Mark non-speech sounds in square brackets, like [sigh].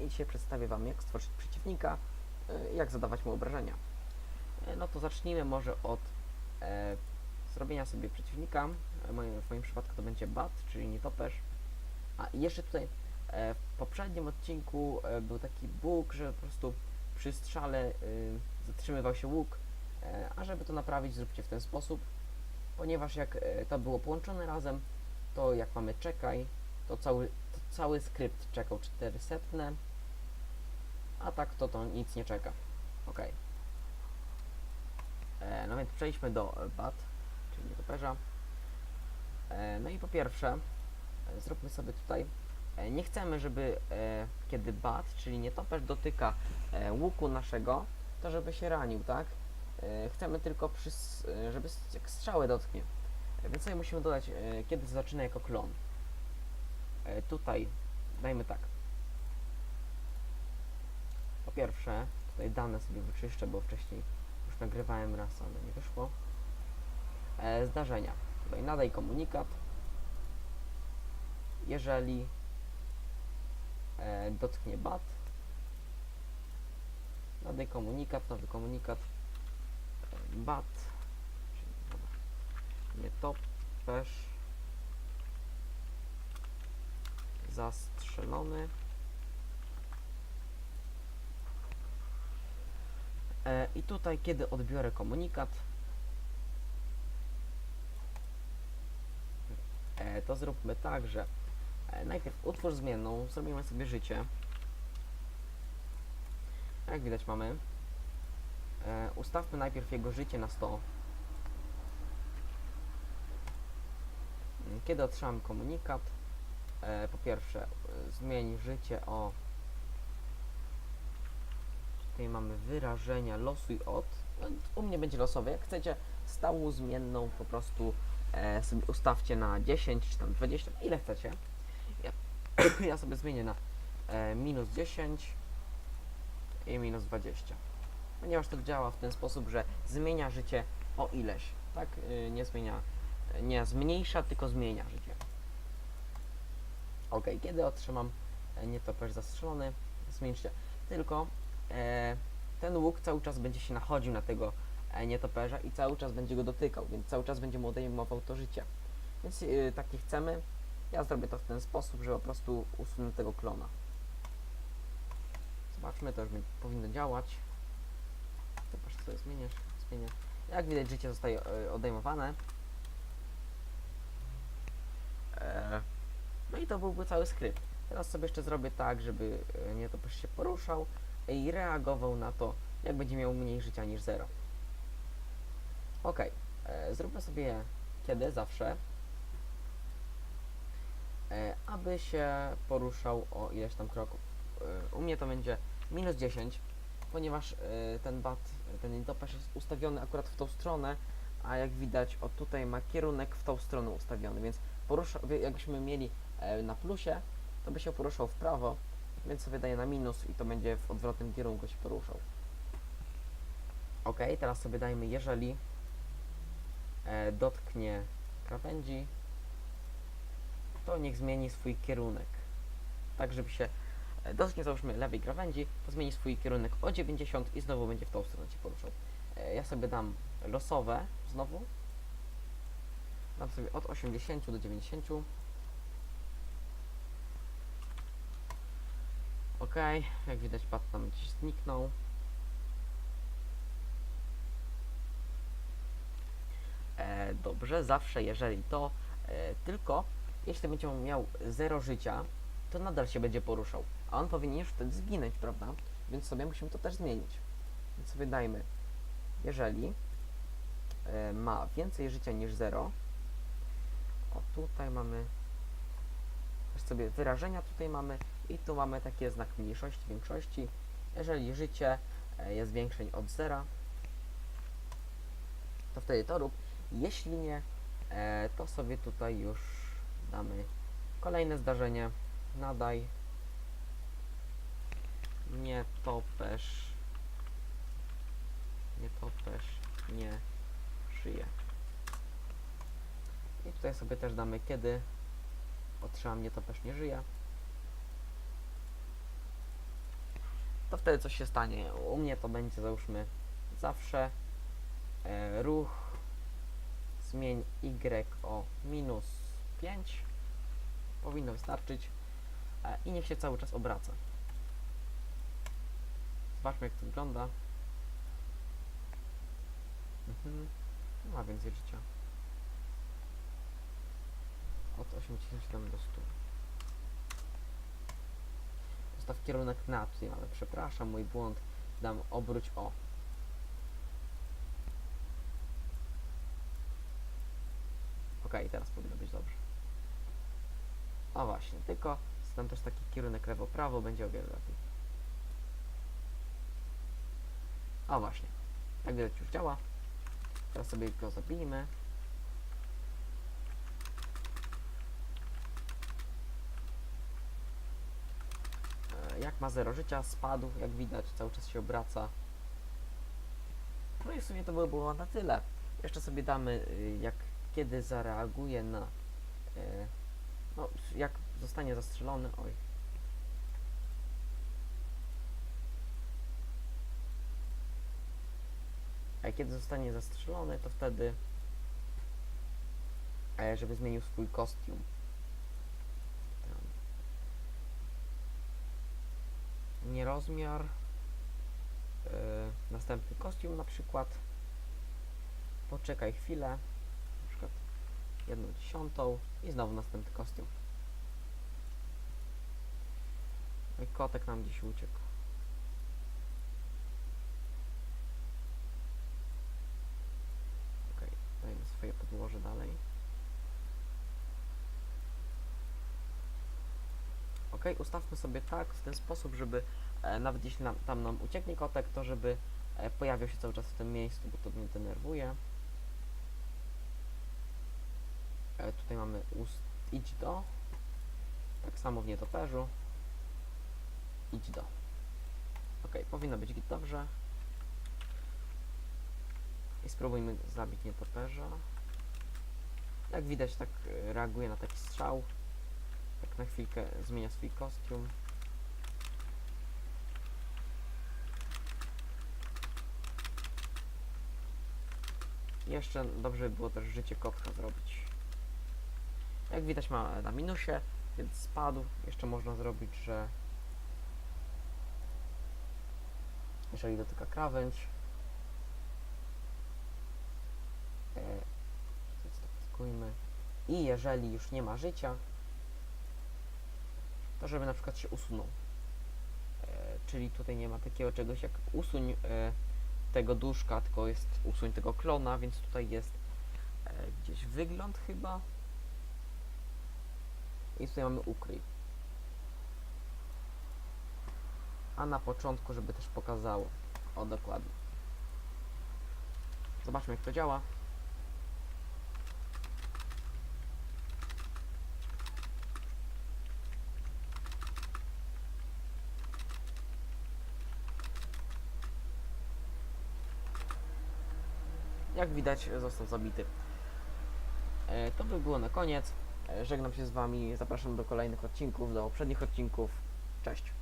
I dzisiaj przedstawię Wam jak stworzyć przeciwnika, e, jak zadawać mu obrażenia. E, No to zacznijmy może od e, zrobienia sobie przeciwnika. E, moim, w moim przypadku to będzie bat, czyli nietoperz. A jeszcze tutaj e, w poprzednim odcinku e, był taki bóg, że po prostu przy strzale e, zatrzymywał się łuk, e, a żeby to naprawić zróbcie w ten sposób, ponieważ jak e, to było połączone razem, to jak mamy czekaj, to cały, cały skrypt czekał 400, a tak to to nic nie czeka. Ok. E, no więc przejdźmy do bat, czyli nietoperza. E, no i po pierwsze, e, zróbmy sobie tutaj, e, nie chcemy, żeby e, kiedy bat, czyli nietoperz dotyka e, łuku naszego, to żeby się ranił, tak? E, chcemy tylko, przy, e, żeby jak strzały dotknie. E, więc sobie musimy dodać, kiedy zaczyna jako klon. E, tutaj dajmy tak. Po pierwsze, tutaj dane sobie wyczyszczę, bo wcześniej już nagrywałem raz, ale nie wyszło. E, zdarzenia. Tutaj nadaj komunikat. Jeżeli e, dotknie bat, nadaj komunikat, nowy komunikat, e, bat, czyli nie topesz, zastrzelony. E, I tutaj, kiedy odbiorę komunikat, e, to zróbmy tak, że e, najpierw utwórz zmienną, zrobimy sobie życie. Jak widać mamy. E, ustawmy najpierw jego życie na 100. Mm, Kiedy otrzymam komunikat, e, po pierwsze e, zmień życie o Tutaj mamy wyrażenia losuj od. No, u mnie będzie losowe. Jak chcecie stałą zmienną po prostu e, sobie ustawcie na 10 czy tam 20, ile chcecie. Ja, [clears throat] ja sobie zmienię na e, minus 10 i minus 20. Ponieważ to działa w ten sposób, że zmienia życie o ileś. Tak? Y, nie zmienia, nie zmniejsza, tylko zmienia życie. Ok, kiedy otrzymam e, nietoperz zastrzelony, zmieńcie. Tylko e, ten łuk cały czas będzie się nachodził na tego e, nietoperza i cały czas będzie go dotykał, więc cały czas będzie mu odejmował to życie. Więc e, takie chcemy. Ja zrobię to w ten sposób, że po prostu usunę tego klona. Zobaczmy, to już mi powinno działać. Zobacz, co zmieniasz, zmieniasz. Jak widać, życie zostaje e, odejmowane. E, no i to byłby cały skrypt. Teraz sobie jeszcze zrobię tak, żeby e, nietoperz się poruszał i reagował na to, jak będzie miał mniej życia niż 0. Ok, e, zróbmy sobie kiedy, zawsze, e, aby się poruszał o ileś tam kroków. E, u mnie to będzie minus 10, ponieważ ten bat, ten nietoperz jest ustawiony akurat w tą stronę, a jak widać, o tutaj ma kierunek w tą stronę ustawiony, więc porusza, jakbyśmy mieli na plusie, to by się poruszał w prawo, więc sobie daję na minus i to będzie w odwrotnym kierunku się poruszał. Ok, teraz sobie dajmy, jeżeli e, dotknie krawędzi, to niech zmieni swój kierunek. Tak, żeby się e, dotknie załóżmy lewej krawędzi, to zmieni swój kierunek o 90 i znowu będzie w tą stronę się poruszał. E, ja sobie dam losowe znowu. Dam sobie od 80 do 90. jak widać pad tam gdzieś zniknął. E, dobrze, zawsze jeżeli to, e, tylko jeśli będzie miał 0 życia, to nadal się będzie poruszał, a on powinien już wtedy zginąć, prawda? Więc sobie musimy to też zmienić. Więc sobie dajmy, jeżeli e, ma więcej życia niż 0, o tutaj mamy też sobie wyrażenia tutaj mamy i tu mamy taki znak mniejszości, większości. Jeżeli życie e, jest większe od zera, to wtedy to rób. Jeśli nie, e, to sobie tutaj już damy kolejne zdarzenie. Nadaj nie topesz nie topesz nie żyje. I tutaj sobie też damy kiedy otrzymam nie topesz nie żyje. To wtedy coś się stanie. U mnie to będzie załóżmy zawsze e, ruch zmień y o minus 5 powinno wystarczyć e, i niech się cały czas obraca. Zobaczmy jak to wygląda. Mhm. Ma więcej życia. Od 87 do 100. Ustaw kierunek na, tutaj mamy, przepraszam, mój błąd. Dam obróć o. Ok, teraz powinno być dobrze. O właśnie, tylko znam też taki kierunek lewo-prawo, będzie o wiele lepiej. O właśnie, jak widać już działa. Teraz sobie go zabijmy. E, Jak ma 0 życia, spadł, jak widać, cały czas się obraca. No i w sumie to by było na tyle. Jeszcze sobie damy, y, jak kiedy zareaguje na. y, No, jak zostanie zastrzelony. Oj. A kiedy zostanie zastrzelony, to wtedy. e, Żeby zmienił swój kostium. Nie rozmiar. Yy, następny kostium na przykład. Poczekaj chwilę. Na przykład jedną dziesiątą i znowu następny kostium. No kotek nam gdzieś uciekł. Ustawmy sobie tak, w ten sposób, żeby e, nawet jeśli nam, tam nam ucieknie kotek, to żeby e, pojawiał się cały czas w tym miejscu, bo to mnie denerwuje. E, tutaj mamy ust idź do. Tak samo w nietoperzu. Idź do. Ok, powinno być dobrze. I spróbujmy zabić nietoperza. Jak widać, tak e, reaguje na taki strzał. Tak na chwilkę zmienia swój kostium. Jeszcze dobrze by było też życie kotka zrobić. Jak widać ma na minusie, więc spadł. Jeszcze można zrobić, że jeżeli dotyka krawędź zdefiniujmy. i jeżeli już nie ma życia to żeby na przykład się usunął e, czyli tutaj nie ma takiego czegoś jak usuń e, tego duszka, tylko jest usuń tego klona, więc tutaj jest e, gdzieś wygląd chyba i tutaj mamy ukryj. A na początku, żeby też pokazało. O, dokładnie. Zobaczmy, jak to działa. Jak widać, został zabity. E, to by było na koniec. E, Żegnam się z Wami, zapraszam do kolejnych odcinków, do poprzednich odcinków. Cześć.